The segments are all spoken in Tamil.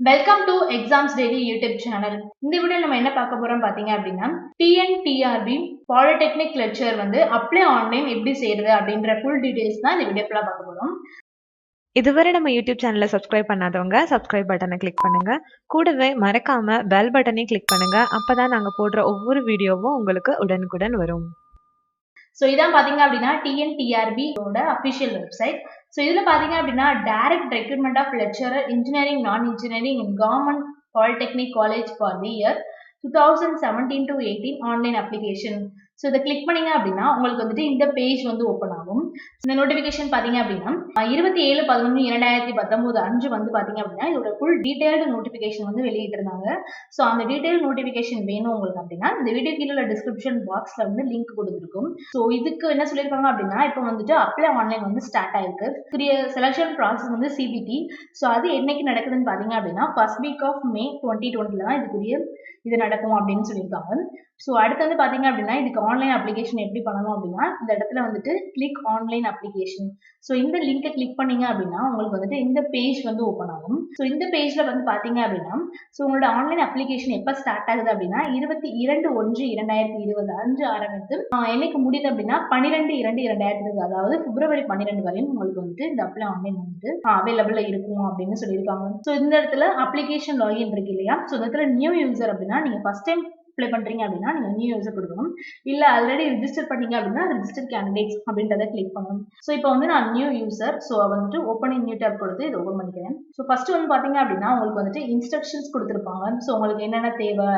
Welcome to exams daily YouTube channel இந்த வீடியோ நம்ம என்ன பார்க்க போறோம் பாத்தீங்க அப்படின்னா டிஎன்டிஆர்பி பாலிடெக்னிக் லெக்சர் வந்து அப்ளை ஆன்லைன் எப்படி செய்யறது அப்படின்ற ஃபுல் டீடைல்ஸ் தான் இந்த வீடியோ பார்க்க போறோம். இதுவரை நம்ம யூடியூப் சேனலை சப்ஸ்கிரைப் பண்ணாதவங்க சப்ஸ்கிரைப் பட்டனை கிளிக் பண்ணுங்க. கூடவே மறக்காம பெல் பட்டனையும் கிளிக் பண்ணுங்க. அப்பதான் நாங்க போடுற ஒவ்வொரு வீடியோவும் உங்களுக்கு உடனுக்குடன் வரும். ஸோ இதான் பார்த்தீங்க அப்படின்னா டிஎன்டிஆர்பியோட அஃபிஷியல் வெப்சைட் ஸோ இதில் பார்த்தீங்க அப்படின்னா direct recruitment of lecturer engineering non engineering in government polytechnic college for the year two thousand seventeen to eighteen online application so இதை கிளிக் பண்ணீங்க அப்படின்னா உங்களுக்கு வந்துட்டு இந்த பேஜ் வந்து ஓப்பன் ஆகும். இந்த நோட்டிஃபிகேஷன் பார்த்தீங்க அப்படின்னா இருபத்தி ஏழு பதினொன்று இரண்டாயிரத்தி பத்தொம்போது அஞ்சு வந்து பார்த்தீங்க அப்படின்னா இதோட ஃபுல் டீடைல்டு நோட்டிஃபிகேஷன் வந்து வெளியிட்டிருந்தாங்க. ஸோ அந்த டீடைல் நோட்டிஃபிகேஷன் வேணும் உங்களுக்கு அப்படின்னா இந்த வீடியோ கீழே டிஸ்கிரிப்ஷன் பாக்ஸில் வந்து லிங்க் கொடுத்துருக்கும். ஸோ இதுக்கு என்ன சொல்லியிருக்காங்க அப்படின்னா இப்போ வந்துட்டு அப்ளை ஆன்லைன் வந்து ஸ்டார்ட் ஆயிருக்கு. பெரிய செலெக்ஷன் ப்ராசஸ் வந்து சிபிடி ஸோ அது என்னைக்கு நடக்குதுன்னு பார்த்தீங்க அப்படின்னா first week of May twenty டுவெண்ட்டில தான் இதுக்குரிய இது நடக்கும் அப்படின்னு சொல்லியிருக்காங்க. ஸோ அடுத்து வந்து பார்த்தீங்க அப்படின்னா இதுக்கு ஆன்லைன் அப்ளிகேஷன் எப்படி பண்ணணும் அப்படின்னா இந்த இடத்துல வந்துட்டு கிளிக் ஆன்லைன் அப்ளிகேஷன் ஸோ இந்த லிங்கை கிளிக் பண்ணீங்க அப்படின்னா உங்களுக்கு வந்துட்டு இந்த பேஜ் வந்து ஓப்பன் ஆகும். ஸோ இந்த பேஜில் வந்து பார்த்தீங்க அப்படின்னா ஸோ உங்களோட ஆன்லைன் அப்ளிகேஷன் எப்போ ஸ்டார்ட் ஆகுது அப்படின்னா இருபத்தி இரண்டு ஒன்று இரண்டாயிரத்தி இருபது அஞ்சு ஆரம்பித்து என்னைக்கு முடியுது அப்படின்னா பன்னிரெண்டு இரண்டு இரண்டாயிரத்தி இருபது அதாவது பிப்ரவரி பன்னிரெண்டு வரையும் உங்களுக்கு வந்துட்டு இந்த அப்ளை ஆன்லைன் வந்துட்டு அவைலபிளாக இருக்கும் அப்படின்னு சொல்லியிருக்காங்க. ஸோ இந்த இடத்துல அப்ளிகேஷன் லாகின் இருக்கு இல்லையா? ஸோ இந்த இடத்துல நியூ யூசர் அப்படின்னா நீங்கள் ஃபர்ஸ்ட் டைம் அப்ளை பண்ணுறீங்க அப்படின்னா நீங்கள் நியூ யூஸர் கொடுக்கணும். இல்லை ஆல்ரெடி ரிஜிஸ்டர் பண்ணீங்க அப்படின்னா ரிஜிஸ்டர் கேண்டிடேட்ஸ் அப்படின்றத கிளிக் பண்ணணும். ஸோ இப்போ வந்து நான் நியூ யூசர் ஸோ வந்துட்டு ஓப்பன் நியூ டேப் கொடுத்து இதை ஓப்பன் பண்ணிக்கிறேன். ஸோ ஃபர்ஸ்ட் வந்து பார்த்தீங்க அப்படின்னா உங்களுக்கு வந்துட்டு இன்ஸ்ட்ரக்ஷன்ஸ் கொடுத்துருப்பாங்க. ஸோ உங்களுக்கு என்னென்ன தேவை?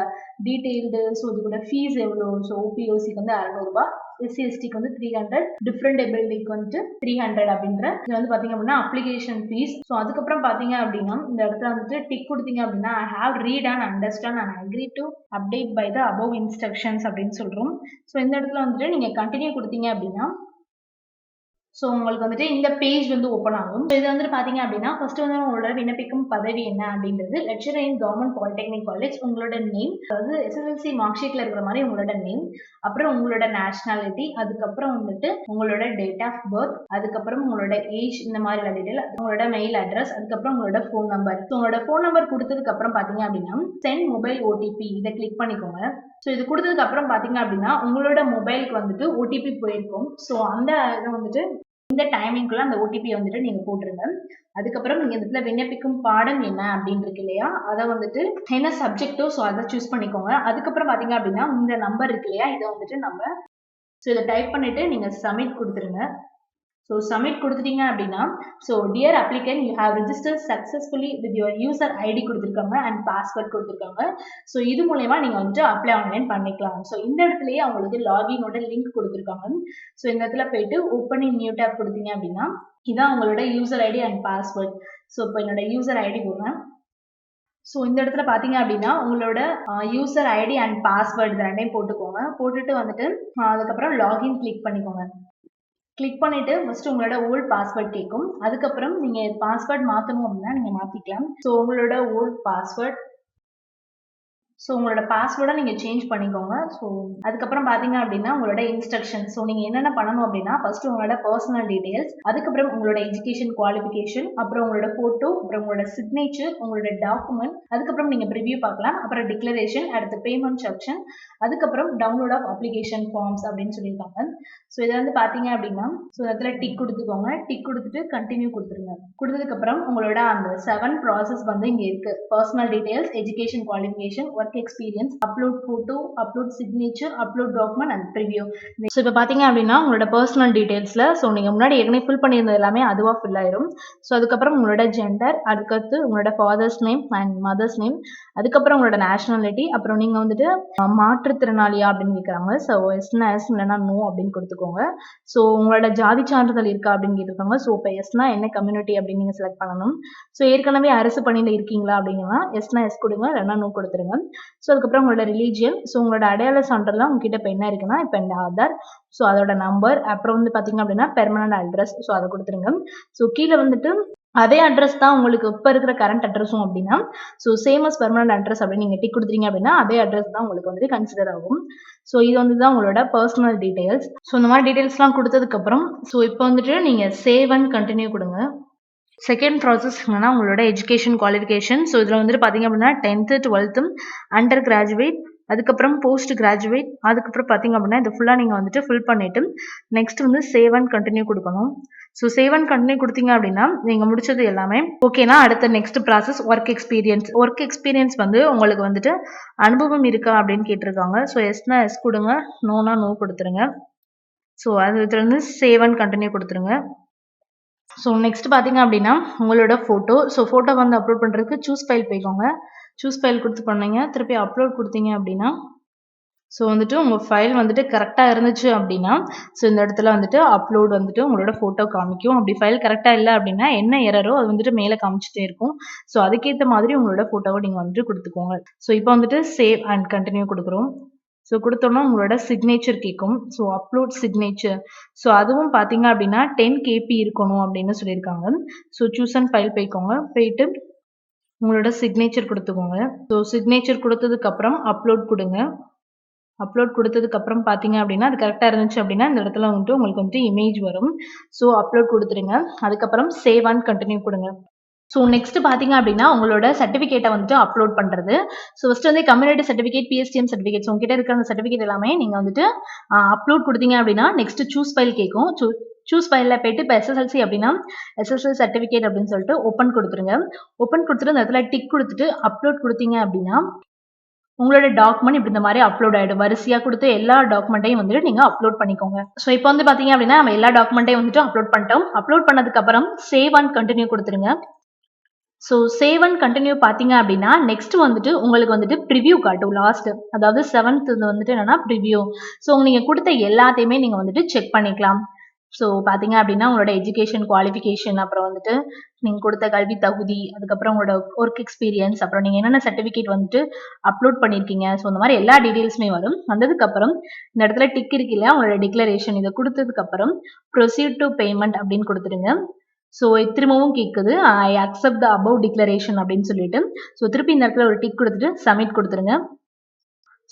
டீட்டெயில்டு ஸோ இது கூட ஃபீஸ் எவ்வளோ ஸோ ஓபிஓசிக்கு வந்து அறநூறுபா. எஸ்சி எஸ்டிக்கு வந்து த்ரீ ஹண்ட்ரட் டிஃப்ரெண்ட் எபிலிட்டிக்கு வந்துட்டு த்ரீ ஹண்ட்ரட் அப்படின்ற இது வந்து பார்த்தீங்க அப்படின்னா அப்ளிகேஷன் ஃபீஸ் ஸோ அதுக்கப்புறம் பார்த்தீங்க அப்படின்னா இந்த இடத்துல வந்துட்டு டிக் கொடுத்தீங்க அப்படின்னா I have read and understand and agree to update by the above instructions அப்படின்னு சொல்கிறோம் ஸோ இந்த இடத்துல வந்துட்டு நீங்கள் கண்டினியூ கொடுத்தீங்க அப்படின்னா ஸோ உங்களுக்கு வந்துட்டு இந்த பேஜ் வந்து ஓப்பன் ஆகும். ஸோ இது வந்துட்டு பார்த்தீங்க அப்படின்னா ஃபர்ஸ்ட் வந்து உங்களோட விண்ணப்பிக்கும் பதவி என்ன அப்படின்றது lecturer in government polytechnic college உங்களோட நேம் அதாவது எஸ்எஸ்எல்சி மார்க் ஷீட்ல இருக்கிற மாதிரி உங்களோட நேம் அப்புறம் உங்களோட நேஷனாலிட்டி அதுக்கப்புறம் வந்துட்டு உங்களோட டேட் ஆஃப் பர்த் அதுக்கப்புறம் உங்களோட ஏஜ் இந்த மாதிரி டீட்டெயில் உங்களோட மெயில் அட்ரஸ் அதுக்கப்புறம் உங்களோட ஃபோன் நம்பர் ஸோ உங்களோட ஃபோன் நம்பர் கொடுத்ததுக்கு அப்புறம் பார்த்தீங்க அப்படின்னா சென்ட் மொபைல் ஓடிபி இதை கிளிக் பண்ணிக்கோங்க. ஸோ இது கொடுத்ததுக்கு அப்புறம் பார்த்தீங்க அப்படின்னா உங்களோட மொபைலுக்கு வந்துட்டு ஓடிபி போயிருக்கும். ஸோ அந்த இதை வந்துட்டு இந்த டைமிங்குள்ள அந்த ஓடிபி வந்துட்டு நீங்கள் போட்டுருங்க. அதுக்கப்புறம் நீங்கள் இந்த இடத்துல விண்ணப்பிக்கும் பாடம் என்ன அப்படின்னு இருக்கு இல்லையா? அதை வந்துட்டு என்ன சப்ஜெக்டோ ஸோ அதை சூஸ் பண்ணிக்கோங்க. அதுக்கப்புறம் பார்த்தீங்க அப்படின்னா இந்த நம்பர் இருக்கு இல்லையா? இதை வந்துட்டு நம்ம ஸோ இதை டைப் பண்ணிட்டு நீங்கள் சப்மிட் கொடுத்துருங்க. ஸோ சப்மிட் கொடுத்துட்டீங்க அப்படின்னா so dear applicant you have register successfully with your user ID கொடுத்துருக்காங்க அண்ட் பாஸ்வேர்ட் கொடுத்துருக்காங்க. ஸோ இது மூலயமா நீங்கள் வந்துட்டு அப்ளை ஆன்லைன் பண்ணிக்கலாம். ஸோ இந்த இடத்துலயே அவங்களுக்கு லாகினோட லிங்க் கொடுத்துருக்காங்க. ஸோ இந்த இடத்துல போயிட்டு ஓப்பன் இன் நியூ டேப் கொடுத்தீங்க அப்படின்னா இதான் உங்களோட user ID and password so இப்போ என்னோட யூசர் ஐடி போடுறேன். ஸோ இந்த இடத்துல பார்த்தீங்க அப்படின்னா உங்களோட யூசர் ஐடி அண்ட் பாஸ்வேர்டு ரெண்டையும் போட்டுக்கோங்க. போட்டுட்டு வந்துட்டு அதுக்கப்புறம் லாகின் கிளிக் பண்ணிக்கோங்க. கிளிக் பண்ணிட்டு ஃபர்ஸ்ட் உங்களோட ஓல்ட் பாஸ்வேர்ட் கேட்கும் அதுக்கப்புறம் நீங்கள் பாஸ்வேர்ட் மாற்றணும் அப்படின்னா நீங்கள் மாற்றிக்கலாம் ஸோ உங்களோட ஓல்ட் பாஸ்வேர்ட் ஸோ உங்களோட பாஸ்வேர்டை நீங்கள் சேஞ்ச் பண்ணிக்கோங்க. ஸோ அதுக்கப்புறம் பார்த்தீங்க அப்படின்னா உங்களோட இன்ஸ்ட்ரக்ஷன் ஸோ நீங்கள் என்னென்ன பண்ணணும் அப்படின்னா ஃபர்ஸ்ட் உங்களோட பர்சனல் டீடைல்ஸ் அதுக்கப்புறம் உங்களோட எஜுகேஷன் குவாலிஃபிகேஷன் அப்புறம் உங்களோட ஃபோட்டோ அப்புறம் உங்களோட சிக்னேச்சர் உங்களோட டாக்குமெண்ட் அதுக்கப்புறம் நீங்கள் ப்ரிவியூ பார்க்கலாம். அப்புறம் டிக்ளரேஷன் அடுத்து பேமெண்ட் செக்ஷன் அதுக்கப்புறம் டவுன்லோட் ஆஃப் அப்ளிகேஷன் ஃபார்ம்ஸ் அப்படின்னு சொல்லியிருக்காங்க. ஸோ இதை வந்து பார்த்தீங்க அப்படின்னா ஸோ இடத்துல டிக் கொடுத்துக்கோங்க. டிக் கொடுத்துட்டு கண்டினியூ கொடுத்துருங்க. கொடுத்ததுக்கப்புறம் உங்களோட அந்த செவன் ப்ராசஸ் வந்து இங்கே இருக்குது personal details education qualification work experience upload photo upload signature upload document and preview so இப்போ பார்த்தீங்க அப்படின்னா உங்களோட பர்சனல் டீடைல்ஸில் ஸோ நீங்கள் முன்னாடி ஏற்கனவே ஃபில் பண்ணியிருந்தது எல்லாமே அதுவாக ஃபில் ஆயிரும். ஸோ அதுக்கப்புறம் உங்களோட ஜெண்டர் அதுக்கடுத்து உங்களோட father's name and mother's name அதுக்கப்புறம் உங்களோட நேஷனாலிட்டி அப்புறம் நீங்கள் வந்துட்டு மாற்றுத்திறனாளியா அப்படின்னு கேட்குறாங்க ஸோ எஸ்னா எஸ் இல்லைனா நோ அப்படின்னு கொடுத்துக்கோங்க. ஸோ உங்களோட ஜாதி சான்றிதழ் இருக்கா அப்படின்னு கேட்டிருக்காங்க. ஸோ இப்போ எஸ்னா என்ன கம்யூனிட்டி அப்படின்னு நீங்கள் செலக்ட் பண்ணணும். ஸோ ஏற்கனவே அரசு பணியில் இருக்கீங்களா அப்படிங்கன்னா எஸ்னா எஸ் கொடுங்க இல்லைனா நோ கொடுத்துருங்க. ஸோ அதுக்கப்புறம் உங்களோட ரிலீஜியன் ஸோ உங்களோட அடையாள சான்றிதழ்லாம் உங்ககிட்ட இப்போ என்ன இருக்குன்னா இப்போ இந்த ஆதார் ஸோ அதோட நம்பர் அப்புறம் வந்து பார்த்தீங்க அப்படின்னா பெர்மனன்ட் அட்ரஸ் ஸோ அதை கொடுத்துருங்க. ஸோ கீழே வந்துட்டு அதே அட்ரஸ் தான் உங்களுக்கு இப்போ இருக்கிற கரண்ட் அட்ரஸும் அப்படின்னா so same as permanent address அப்படின்னு நீங்கள் டிக் கொடுத்துறீங்க அப்படின்னா அதே அட்ரஸ் தான் உங்களுக்கு வந்துட்டு கன்சிடர் ஆகும். ஸோ இது வந்து தான் உங்களோட பர்சனல் டீட்டெயில்ஸ் ஸோ இந்த மாதிரி டீட்டெயில்ஸ்லாம் கொடுத்ததுக்கப்புறம் ஸோ இப்போ வந்துட்டு நீங்கள் சேவ் அண்ட் கண்டினியூ கொடுங்க. செகண்ட் ப்ராசஸ் என்னன்னா உங்களோட எஜுகேஷன் குவாலிஃபிகேஷன் ஸோ இதில் வந்துட்டு பார்த்தீங்க அப்படின்னா டென்த்து டுவெல்த்தும் அண்டர் கிராஜுவேட் அதுக்கப்புறம் போஸ்ட் கிராஜுவேட் அதுக்கப்புறம் பார்த்தீங்க அப்படின்னா இது ஃபுல்லாக நீங்கள் வந்துட்டு ஃபில் பண்ணிவிட்டு நெக்ஸ்ட் வந்து சேவ் அண்ட் கண்டினியூ கொடுக்கணும். ஸோ சேவ் அண்ட் கண்டினியூ கொடுத்தீங்க அப்படின்னா நீங்கள் முடிச்சது எல்லாமே ஓகேனா அடுத்த next process work experience work experience வந்து உங்களுக்கு வந்துட்டு அனுபவம் இருக்கா அப்படின்னு கேட்டிருக்காங்க. ஸோ எஸ்னா எஸ் கொடுங்க. நோனா நோ கொடுத்துருங்க. ஸோ அது வந்து சேவ் அண்ட் கண்டினியூ கொடுத்துருங்க. ஸோ நெக்ஸ்ட் பார்த்தீங்க அப்படின்னா உங்களோட ஃபோட்டோ ஸோ ஃபோட்டோ வந்து அப்லோட் பண்ணுறதுக்கு சூஸ் ஃபைல் போய்க்கோங்க. சூஸ் ஃபைல் கொடுத்து பண்ணீங்க. திருப்பி அப்லோட் கொடுத்தீங்க அப்படின்னா ஸோ வந்துட்டு உங்கள் ஃபைல் வந்துட்டு கரெக்டாக இருந்துச்சு அப்படின்னா ஸோ இந்த இடத்துல வந்துட்டு அப்லோட் வந்துட்டு உங்களோட ஃபோட்டோ காமிக்கும். அப்படி ஃபைல் கரெக்டாக இல்லை அப்படின்னா என்ன எரரோ அது வந்துட்டு மேலே காமிச்சிட்டே இருக்கும். ஸோ அதுக்கேற்ற மாதிரி உங்களோட ஃபோட்டோவை நீங்கள் வந்துட்டு கொடுத்துக்கோங்க. ஸோ இப்போ வந்துட்டு சேவ் அண்ட் கண்டினியூ கொடுக்குறோம். ஸோ கொடுத்தோன்னா உங்களோட சிக்னேச்சர் கேட்கும் ஸோ அப்லோட் சிக்னேச்சர் ஸோ அதுவும் பார்த்தீங்க அப்படின்னா டென் கேபி இருக்கணும் அப்படின்னு சொல்லியிருக்காங்க. ஸோ சூஸ் அண்ட் ஃபைல் போய்க்கோங்க. போயிட்டு உங்களோட சிக்னேச்சர் கொடுத்துக்கோங்க. ஸோ சிக்னேச்சர் கொடுத்ததுக்கப்புறம் அப்லோட் கொடுங்க. அப்லோட் கொடுத்ததுக்கப்புறம் பார்த்தீங்க அப்படின்னா அது கரெக்டாக இருந்துச்சு அப்படின்னா இந்த இடத்துல வந்துட்டு உங்களுக்கு வந்துட்டு இமேஜ் வரும். ஸோ அப்லோட் கொடுத்துருங்க. அதுக்கப்புறம் சேவ் அண்ட் கண்டினியூ கொடுங்க. ஸோ நெக்ஸ்ட் பார்த்தீங்க அப்படின்னா உங்களோட சர்டிஃபிகேட்டை வந்துட்டு அப்லோட் பண்ணுறது ஸோ ஃபஸ்ட் வந்து community certificate PSTM certificate so உங்ககிட்ட இருக்கிற அந்த சர்டிஃபிகேட் எல்லாமே நீங்கள் வந்துட்டு அப்லோட் கொடுத்தீங்க அப்படின்னா நெக்ஸ்ட் சூஸ் ஃபைல் கேட்கும் சூஸ் ஃபைலில் போயிட்டு இப்போ எஸ்எஸ்எல்சி அப்படின்னா எஸ்எஸ்எல் சர்டிஃபிகேட் அப்படின்னு சொல்லிட்டு ஓப்பன் கொடுத்துருங்க. ஓப்பன் கொடுத்துட்டு அந்த இடத்துல டிக் கொடுத்துட்டு அப்லோட் கொடுத்தீங்க அப்படின்னா உங்களோட டாக்குமெண்ட் இப்படி இந்த மாதிரி அப்லோட் ஆகிடும் வரிசையாக கொடுத்து எல்லா டாக்குமெண்ட்டையும் வந்துட்டு நீங்கள் அப்லோட் பண்ணிக்கோங்க. ஸோ இப்போ வந்து பார்த்தீங்க அப்படின்னா நம்ம எல்லா டாக்குமெண்ட்டையும் வந்துட்டு அப்லோட் பண்ணிட்டோம். அப்லோட் பண்ணதுக்கப்புறம் சேவ் அண்ட் கண்டினியூ கொடுத்துருங்க. ஸோ சேவ் அண்ட் கண்டினியூ பார்த்தீங்க அப்படின்னா நெக்ஸ்ட் வந்துட்டு உங்களுக்கு வந்துட்டு ப்ரிவியூ காட்டும் லாஸ்ட் அதாவது செவன்த் வந்துட்டு என்னன்னா ப்ரிவியூ ஸோ நீங்கள் கொடுத்த எல்லாத்தையுமே நீங்கள் வந்துட்டு செக் பண்ணிக்கலாம். ஸோ பார்த்தீங்க அப்படின்னா உங்களோட எஜுகேஷன் குவாலிஃபிகேஷன் அப்புறம் வந்துட்டு நீங்கள் கொடுத்த கல்வி தகுதி அதுக்கப்புறம் உங்களோட ஒர்க் எக்ஸ்பீரியன்ஸ் அப்புறம் நீங்கள் என்னென்ன சர்டிஃபிகேட் வந்துட்டு அப்லோட் பண்ணியிருக்கீங்க ஸோ இந்த மாதிரி எல்லா டீட்டெயில்ஸுமே வரும். வந்ததுக்கப்புறம் இந்த இடத்துல டிக் இருக்கு இல்லையா? உங்களோட டிக்ளரேஷன் இதை கொடுத்ததுக்கப்புறம் ப்ரொசீட் டு பேமெண்ட் அப்படின்னு கொடுத்துருங்க ஸோ திரும்பவும் கேட்குது I accept the above declaration அப்படின்னு சொல்லிட்டு. ஸோ திருப்பி இந்த இடத்துல ஒரு டிக் கொடுத்துட்டு சப்மிட் கொடுத்துருங்க.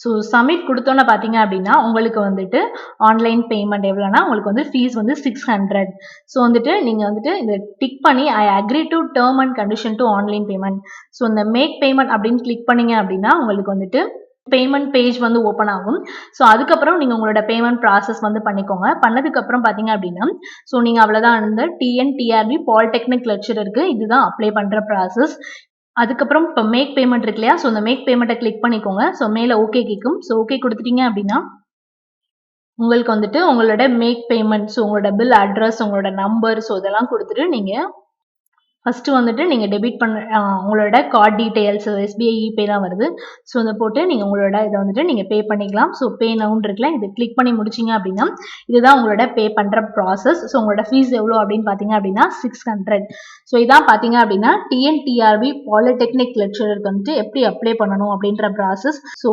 ஸோ சப்மிட் கொடுத்தோன்னே பார்த்தீங்க அப்படின்னா உங்களுக்கு வந்துட்டு ஆன்லைன் பேமெண்ட் எவ்வளோனா உங்களுக்கு வந்து ஃபீஸ் வந்து சிக்ஸ் ஹண்ட்ரட் ஸோ வந்துட்டு நீங்கள் வந்துட்டு இந்த டிக் பண்ணி I agree to term and condition to online payment so இந்த மேக் பேமெண்ட் அப்படின்னு கிளிக் பண்ணீங்க அப்படின்னா உங்களுக்கு வந்துட்டு பேமெண்ட் பேஜ் வந்து ஓப்பன் ஆகும். ஸோ அதுக்கப்புறம் நீங்கள் உங்களோட பேமெண்ட் ப்ராசஸ் வந்து பண்ணிக்கோங்க. பண்ணதுக்கப்புறம் பார்த்தீங்க அப்படின்னா ஸோ நீங்கள் அவ்வளோதான் இந்த டிஎன்டிஆர்பி பாலிடெக்னிக் லெக்சர் இருக்குது இதுதான் அப்ளை பண்ணுற ப்ராசஸ் அதுக்கப்புறம் இப்போ மேக் பேமெண்ட் இருக்கு இல்லையா? ஸோ அந்த மேக் பேமெண்ட்டை கிளிக் பண்ணிக்கோங்க. ஸோ மேலே ஓகே கேட்கும் ஸோ ஓகே கொடுத்துட்டீங்க அப்படின்னா உங்களுக்கு வந்துட்டு உங்களோட மேக் பேமெண்ட் ஸோ உங்களோட பில் அட்ரஸ் உங்களோட நம்பர் ஸோ இதெல்லாம் கொடுத்துட்டு நீங்கள் ஃபஸ்ட்டு வந்துட்டு நீங்கள் டெபிட் பண்ண உங்களோட கார்ட் டீட்டெயில்ஸ் எஸ்பிஐ இபே தான் வருது. ஸோ இதை போட்டு நீங்கள் உங்களோட இதை வந்துட்டு நீங்கள் பே பண்ணிக்கலாம். ஸோ பே நவுன் இருக்குல்ல இது கிளிக் பண்ணி முடிச்சிங்க அப்படின்னா இதுதான் உங்களோட பே பண்ணுற ப்ராசஸ் ஸோ உங்களோட ஃபீஸ் எவ்வளோ அப்படின்னு பார்த்தீங்க அப்படின்னா சிக்ஸ் ஹண்ட்ரட் ஸோ இதான் பார்த்தீங்க அப்படின்னா டிஎன்டிஆர்பி பாலிடெக்னிக் லெக்சரருக்கு வந்துட்டு எப்படி அப்ளை பண்ணணும் அப்படின்ற ப்ராசஸ் ஸோ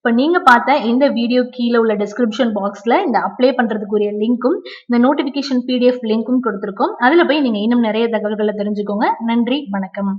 இப்போ நீங்கள் பார்த்த இந்த வீடியோ கீழே உள்ள டிஸ்கிரிப்ஷன் பாக்ஸில் இந்த அப்ளை பண்ணுறதுக்குரிய லிங்க்கும் இந்த நோட்டிஃபிகேஷன் பிடிஎஃப் லிங்க்கும் கொடுத்துருக்கோம். அதில் போய் நீங்கள் இன்னும் நிறைய தகவல்களை தெரிஞ்சுக்கோங்க. நன்றி வணக்கம்.